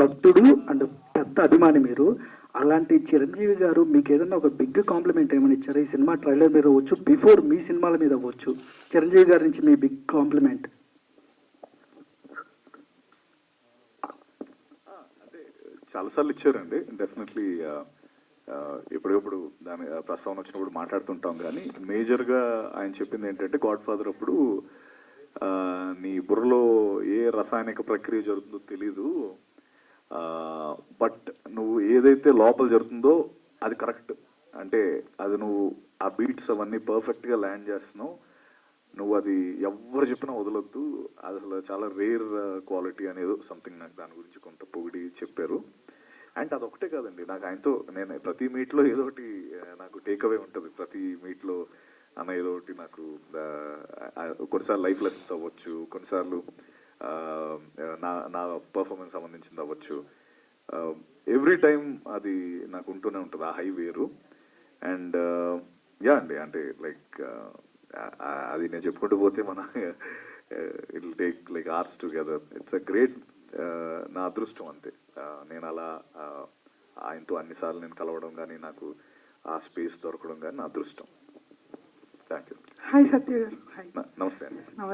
భక్తుడు అండ్ పెద్ద అభిమాని మీరు అలాంటి చిరంజీవి గారు మీకు ఏదైనా ఒక బిగ్ కాంప్లిమెంట్ ఏమైనా ఇచ్చారు? ఈ సినిమా ట్రైలర్ మీద అవ్వచ్చు బిఫోర్ మీ సినిమాల మీద అవ్వచ్చు. చిరంజీవి గారి నుంచి మీ బిగ్ కాంప్లిమెంట్. చాలాసార్లు ఇచ్చారండి. డెఫినెట్లీ ఎప్పుడెప్పుడు దాని ప్రస్తావన వచ్చినప్పుడు మాట్లాడుతుంటాం కానీ మేజర్గా ఆయన చెప్పింది ఏంటంటే గాడ్ ఫాదర్ అప్పుడు నీ బుర్రలో ఏ రసాయనిక ప్రక్రియ జరుగుతుందో తెలీదు. బట్ నువ్వు ఏదైతే లోపల జరుగుతుందో అది కరెక్ట్ అంటే అది నువ్వు ఆ బీట్స్ అవన్నీ పర్ఫెక్ట్గా ల్యాండ్ చేస్తున్నావు. నువ్వు అది ఎవరు చెప్పినా వదలొద్దు. అది అసలు చాలా రేర్ క్వాలిటీ అనేది సంథింగ్ నాకు దాని గురించి కొంత పొగిడి చెప్పారు. అండ్ అదొకటే కాదండి. నాకు ఆయనతో నేను ప్రతి మీట్లో ఏదో ఒకటి నాకు టేక్ అవే ఉంటుంది. ప్రతి మీట్లో అన్న ఏదో ఒకటి నాకు కొన్నిసార్లు లైఫ్ లెసన్స్ అవ్వచ్చు కొన్నిసార్లు నా నా పర్ఫార్మెన్స్ సంబంధించింది అవ్వచ్చు. ఎవ్రీ టైం అది నాకు ఉంటూనే ఉంటుంది ఆ హై వేరు. అండ్ యా అండి అంటే లైక్ అది నేను చెప్పుకుంటూ పోతే మన it take like arts together it's a great నా అదృష్టం అంతే. నేను అలా ఆయనతో అన్నిసార్లు నేను కలవడం కానీ నాకు ఆ స్పేస్ దొరకడం కానీ నా అదృష్టం. థ్యాంక్ యూ హాయ్ సత్య గారు నమస్తే అండి. నమస్తే.